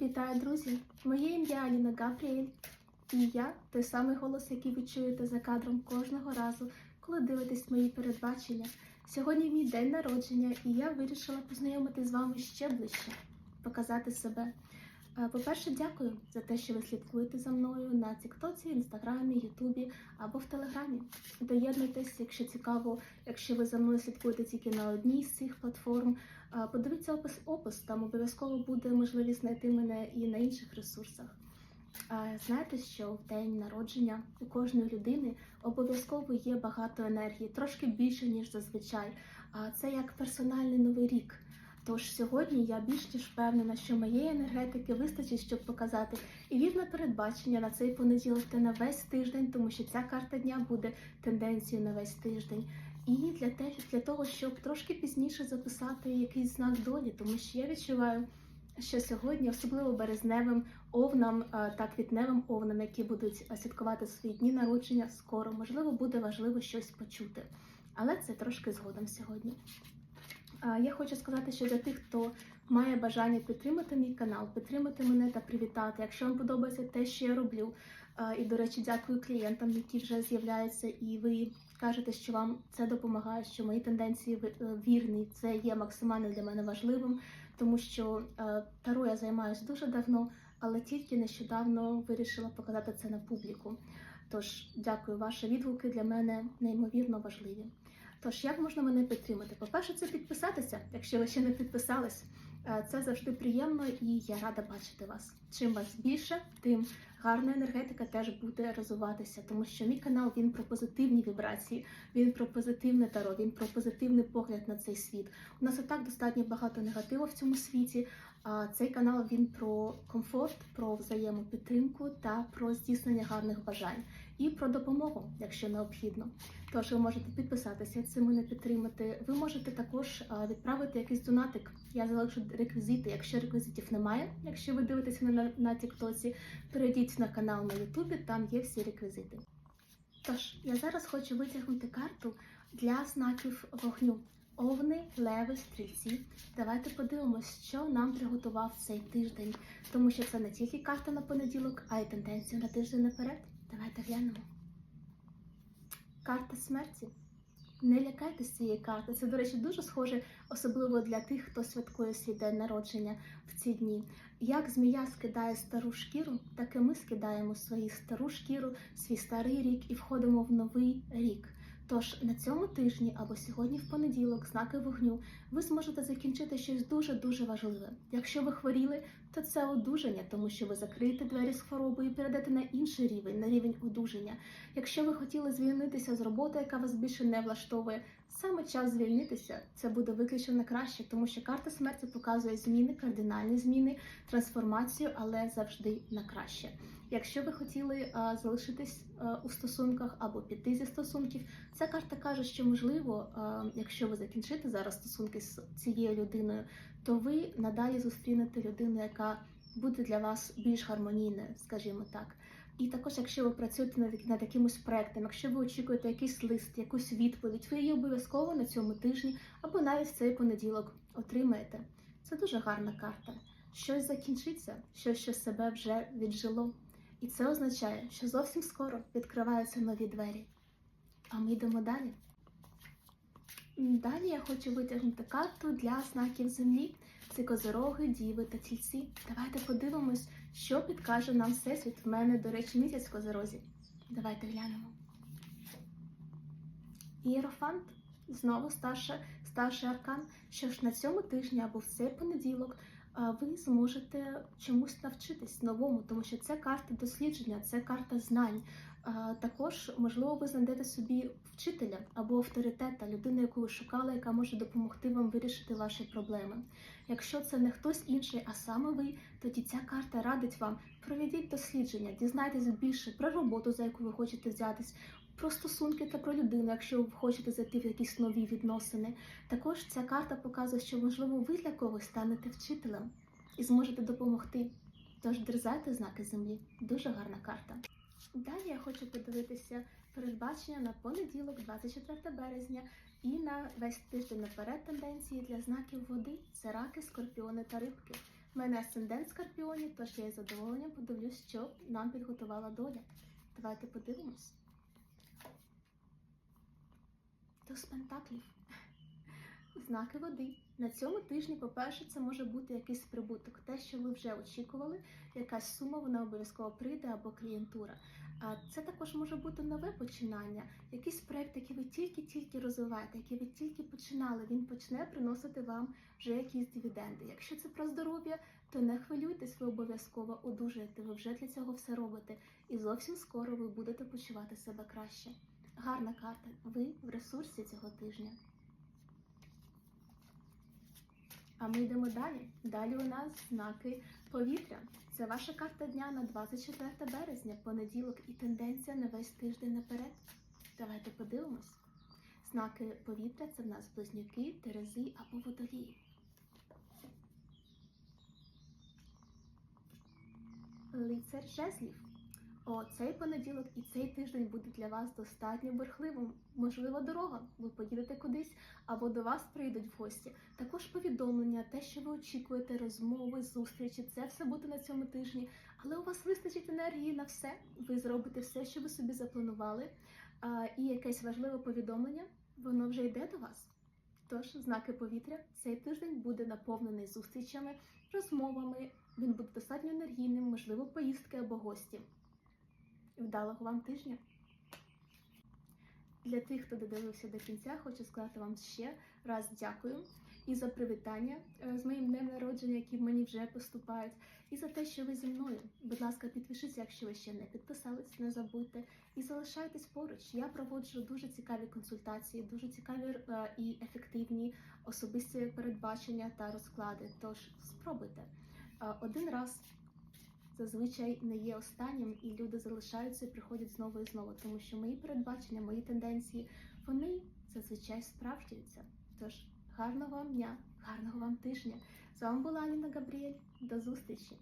Вітаю, друзі! Моє ім'я Аліна Габріель, і я той самий голос, який ви чуєте за кадром кожного разу, коли дивитесь мої передбачення. Сьогодні мій день народження, і я вирішила познайомити з вами ще ближче, показати себе. По-перше, дякую за те, що ви слідкуєте за мною на Тіктоці, Інстаграмі, Ютубі або в Телеграмі. Доєднуйтесь, якщо цікаво, якщо ви за мною слідкуєте тільки на одній з цих платформ. Подивіться опис опис, там обов'язково буде можливість знайти мене і на інших ресурсах. Знаєте, що в день народження у кожної людини обов'язково є багато енергії, трошки більше, ніж зазвичай. А це як персональний новий рік. Тож сьогодні я більш ніж впевнена, що моєї енергетики вистачить, щоб показати і вірне передбачення на цей понеділок та на весь тиждень, тому що ця карта дня буде тенденцією на весь тиждень. І для те, для того, щоб трошки пізніше записати якийсь знак долі, тому що я відчуваю, що сьогодні, особливо березневим овнам та квітневим овнам, які будуть святкувати свої дні народження скоро, можливо, буде важливо щось почути. Але це трошки згодом сьогодні. Я хочу сказати, що для тих, хто має бажання підтримати мій канал, підтримати мене та привітати. Якщо вам подобається те, що я роблю, і, до речі, дякую клієнтам, які вже з'являються, і ви кажете, що вам це допомагає, що мої тенденції е, вірні. Це є максимально для мене важливим, тому що е, таро я займаюся дуже давно, але тільки нещодавно вирішила показати це на публіку. Тож дякую, ваші відгуки для мене неймовірно важливі. Тож, як можна мене підтримати? По-перше, це підписатися, якщо ви ще не підписались. Е, Це завжди приємно і я рада бачити вас. Чим вас більше, тим гарна енергетика теж буде розвиватися, тому що мій канал він про позитивні вібрації, він про позитивне таро, він про позитивний погляд на цей світ. У нас і так достатньо багато негативу в цьому світі. Цей канал він про комфорт, про взаємопідтримку та про здійснення гарних бажань і про допомогу, якщо необхідно. Тож ви можете підписатися, цим мене підтримати. Ви можете також відправити якийсь донатик. Я залишу реквізити. Якщо реквізитів немає, якщо ви дивитеся на, на Тіктоці, перейдіть на канал на Ютубі, там є всі реквізити. Тож, я зараз хочу витягнути карту для знаків вогню. Овни, леви, стрільці. Давайте подивимось, що нам приготував цей тиждень, тому що це не тільки карта на понеділок, а й тенденція на тиждень наперед. Давайте глянемо. Карта смерті. Не лякайтесь цієї карти. Це, до речі, дуже схоже, особливо для тих, хто святкує свій день народження в ці дні. Як змія скидає стару шкіру, так і ми скидаємо свою стару шкіру, свій старий рік і входимо в новий рік. Тож на цьому тижні або сьогодні в понеділок, знаки вогню, ви зможете закінчити щось дуже дуже важливе. Якщо ви хворіли, то це одужання, тому що ви закриєте двері з хворобою і перейдете на інший рівень, на рівень одужання. Якщо ви хотіли звільнитися з роботи, яка вас більше не влаштовує, саме час звільнитися це буде виключно на краще, тому що карта смерті показує зміни, кардинальні зміни, трансформацію, але завжди на краще. Якщо ви хотіли а, залишитись а, у стосунках або піти зі стосунків, ця карта каже, що можливо, а, якщо ви закінчите зараз стосунки з цією людиною, то ви надалі зустрінете людину, яка буде для вас більш гармонійною, скажімо так. І також, якщо ви працюєте над, над якимось проектом, якщо ви очікуєте якийсь лист, якусь відповідь, ви її обов'язково на цьому тижні або навіть в цей понеділок отримаєте. Це дуже гарна карта. Щось закінчиться, щось що себе вже віджило. І це означає, що зовсім скоро відкриваються нові двері. А ми йдемо далі. Далі я хочу витягнути карту для знаків землі. Це козороги, діви та тільці. Давайте подивимось, що підкаже нам всесвіт. В мене, до речі, місяць в козорозі. Давайте глянемо. Ієрофант. Знову старший, старший аркан. Що ж на цьому тижні або в цей понеділок ви зможете чомусь навчитись новому, тому що це карта дослідження, це карта знань. Також, можливо, ви знайдете собі вчителя або авторитета, людину, яку ви шукали, яка може допомогти вам вирішити ваші проблеми. Якщо це не хтось інший, а саме ви, тоді ця карта радить вам проведіть дослідження, дізнайтесь більше про роботу, за яку ви хочете взятись, про стосунки та про людину, якщо ви хочете зайти в якісь нові відносини. Також ця карта показує, що можливо ви для когось станете вчителем і зможете допомогти. Тож дерзайте знаки землі. Дуже гарна карта. Далі я хочу подивитися передбачення на понеділок, 24 березня, і на весь тиждень наперед тенденції для знаків води це раки, скорпіони та рибки. В мене асцендент Скорпіоні, тож я із задоволенням подивлюсь, що нам підготувала доля. Давайте подивимось. Туз пентаклів. Знаки води. На цьому тижні, по-перше, це може бути якийсь прибуток, те, що ви вже очікували, якась сума, вона обов'язково прийде або клієнтура. А це також може бути нове починання, якийсь проект, який ви тільки-тільки розвиваєте, який ви тільки починали, він почне приносити вам вже якісь дивіденди. Якщо це про здоров'я, то не хвилюйтесь, ви обов'язково одужаєте, ви вже для цього все робите, і зовсім скоро ви будете почувати себе краще. Гарна карта. Ви в ресурсі цього тижня. А ми йдемо далі. Далі у нас знаки повітря. Це ваша карта дня на 24 березня, понеділок і тенденція на весь тиждень наперед. Давайте подивимось. Знаки повітря це в нас близнюки, терези або водолії. Лицар жезлів. О, цей понеділок і цей тиждень буде для вас достатньо бурхливим. Можлива дорога. Ви поїдете кудись або до вас прийдуть в гості. Також повідомлення, те, що ви очікуєте, розмови, зустрічі. Це все буде на цьому тижні. Але у вас вистачить енергії на все. Ви зробите все, що ви собі запланували. А, і якесь важливе повідомлення, воно вже йде до вас. Тож, знаки повітря, цей тиждень буде наповнений зустрічами, розмовами. Він буде достатньо енергійним, можливо, поїздки або гості. Вдалого вам тижня! Для тих, хто додивився до кінця, хочу сказати вам ще раз дякую і за привітання е, з моїм днем народження, які мені вже поступають, і за те, що ви зі мною. Будь ласка, підпишіться, якщо ви ще не підписались, не забудьте. І залишайтесь поруч. Я проводжу дуже цікаві консультації, дуже цікаві е, і ефективні особисті передбачення та розклади. Тож спробуйте Е, один раз зазвичай не є останнім, і люди залишаються і приходять знову і знову, тому що мої передбачення, мої тенденції, вони зазвичай справджуються. Тож гарного вам дня, гарного вам тижня. З вами була Аліна Габріель. До зустрічі!